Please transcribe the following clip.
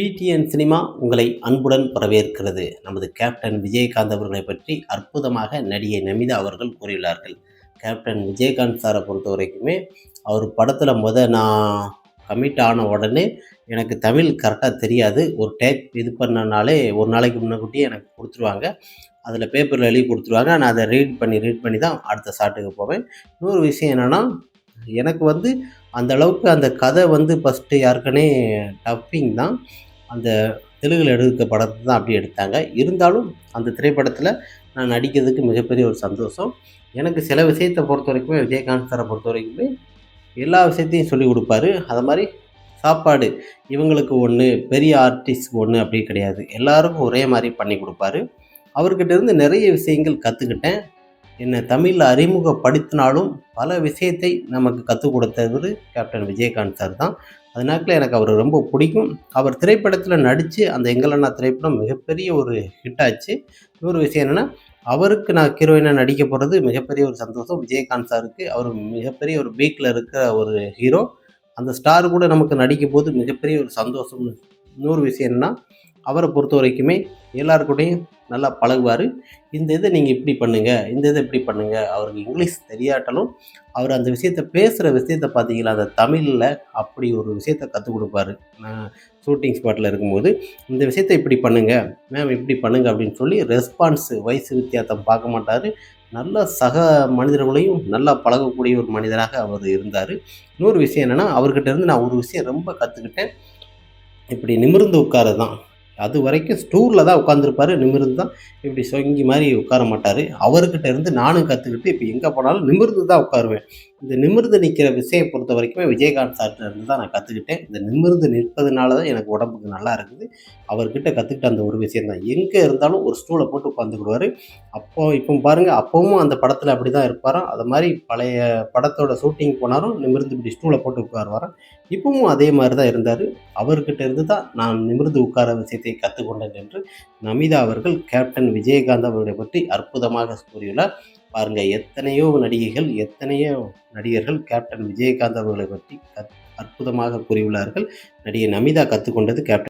PTN cinema உங்களை அன்புடன் வரவேற்கிறது. நமது கேப்டன் விஜயகாந்த் அவர்களை பற்றி அற்புதமாக நடிகை நமிதா அவர்கள் கூறியுள்ளார்கள். கேப்டன் விஜயகாந்த் சாரை பொறுத்த வரைக்குமே அவர் படத்தில் முத நான் கமிட் ஆன உடனே எனக்கு தமிழ் கரெக்டாக தெரியாது. ஒரு டேக் இது பண்ணனாலே ஒரு நாளைக்கு முன்னக்கூட்டியே எனக்கு கொடுத்துருவாங்க. அதில் பேப்பரில் எழுதி கொடுத்துருவாங்க. நான் அதை ரீட் பண்ணி ரீட் பண்ணி தான் அடுத்த ஷாட்டுக்கு போவேன். இன்னொரு விஷயம் என்னென்னா எனக்கு வந்து அந்த அளவுக்கு அந்த கதை வந்து ஃபஸ்ட்டு யாருக்குனே டப்பிங் தான். அந்த தெலுங்கில் எடுக்க படத்தை தான் அப்படி எடுத்தாங்க. இருந்தாலும் அந்த திரைப்படத்தில் நான் நடிக்கிறதுக்கு மிகப்பெரிய ஒரு சந்தோஷம். எனக்கு சில விஷயத்தை பொறுத்த வரைக்குமே விஜயகாந்த் சாரை பொறுத்த வரைக்குமே எல்லா விஷயத்தையும் சொல்லிக் கொடுப்பாரு. அது மாதிரி சாப்பாடு இவங்களுக்கு ஒன்று பெரிய ஆர்டிஸ்ட் ஒன்று அப்படி கிடையாது. எல்லாருக்கும் ஒரே மாதிரி பண்ணி கொடுப்பாரு. அவர்கிட்ட இருந்து நிறைய விஷயங்கள் கற்றுக்கிட்டேன் என்னை தமிழில் அறிமுகப்படுத்தினாலும் பல விஷயத்தை நமக்கு கற்றுக் கொடுத்தவர் கேப்டன் விஜயகாந்த் சார் தான். அதனால எனக்கு அவர் ரொம்ப பிடிக்கும். அவர் திரைப்படத்தில் நடித்து அந்த எங்களண்ணா திரைப்படம் மிகப்பெரிய ஒரு ஹிட் ஆச்சு. இன்னொரு விஷயம் என்னென்னா அவருக்கு நான் ஹீரோயினாக நடிக்க போகிறது மிகப்பெரிய ஒரு சந்தோஷம். விஜயகாந்த் சாருக்கு அவர் மிகப்பெரிய ஒரு பீக்கில் இருக்கிற ஒரு ஹீரோ அந்த ஸ்டார் கூட நமக்கு நடிக்கும் போது மிகப்பெரிய ஒரு சந்தோஷம் இன்னொரு விஷயம் என்னென்னா அவரை பொறுத்த வரைக்குமே எல்லாருக்கூடையும் நல்லா பழகுவார். இந்த இதை நீங்கள் இப்படி பண்ணுங்கள் இந்த இதை இப்படி பண்ணுங்கள் அவருக்கு இங்கிலீஷ் தெரியாட்டாலும் அவர் அந்த விஷயத்தை பேசுகிற விஷயத்த பார்த்தீங்களா அந்த தமிழில் அப்படி ஒரு விஷயத்த கற்றுக் கொடுப்பாரு. நான் ஷூட்டிங் ஸ்பாட்டில் இருக்கும்போது இந்த விஷயத்த இப்படி பண்ணுங்கள் மேம் இப்படி பண்ணுங்கள் அப்படின்னு சொல்லி ரெஸ்பான்ஸ் வயசு வித்தியாசம் பார்க்க மாட்டார். நல்ல சக மனிதர்களையும் நல்லா பழகக்கூடிய ஒரு மனிதராக அவர் இருந்தார். இன்னொரு விஷயம் என்னென்னா அவர்கிட்ட இருந்து நான் ஒரு விஷயம் ரொம்ப கற்றுக்கிட்டேன் இப்படி நிமிர்ந்து உட்கார தான் அது வரைக்கும் ஸ்டூரில் தான் உட்காந்துருப்பார் நிமிர்ந்து தான் இப்படி சொங்கி மாதிரி உட்கார மாட்டார். அவர்கிட்ட இருந்து நானும் கற்றுக்கிட்டு இப்போ எங்கே போனாலும் நிமிர்ந்து தான் உட்காருவேன். இந்த நிமிர்ந்து நிற்கிற விஷயம் பொறுத்த வரைக்குமே விஜயகாந்த் சார்கிட்ட இருந்து தான் நான் கற்றுக்கிட்டேன் இந்த நிமிர்ந்து நிற்பதுனால தான் எனக்கு உடம்புக்கு நல்லா இருக்குது. அவர்கிட்ட கற்றுக்கிட்ட அந்த ஒரு விஷயம் தான். எங்கே இருந்தாலும் ஒரு ஸ்டூலை போட்டு உட்காந்துக்கிடுவார் அப்போ இப்போ பாருங்கள் அப்போவும் அந்த படத்தில் அப்படி தான் இருப்பாராம். அது மாதிரி பழைய படத்தோட ஷூட்டிங் போனாலும் நிமிர்ந்து இப்படி ஸ்டூலை போட்டு உட்காருவாராம் இப்பவும் அதே மாதிரி தான் இருந்தார். அவர்கிட்ட இருந்து தான் நான் நிமிர்ந்து உட்கார விஷயத்தை கற்றுக்கொண்டேன் என்று நமிதா அவர்கள் கேப்டன் விஜயகாந்த் அவர்களை பற்றி அற்புதமாக கூறியுள்ளார். பாருங்கள் எத்தனையோ நடிகைகள் எத்தனையோ நடிகர்கள் கேப்டன் விஜயகாந்த் அவர்களை பற்றி அற்புதமாக கூறியுள்ளார்கள். நடிகை நமிதா கற்றுக்கொண்டது கேப்டன்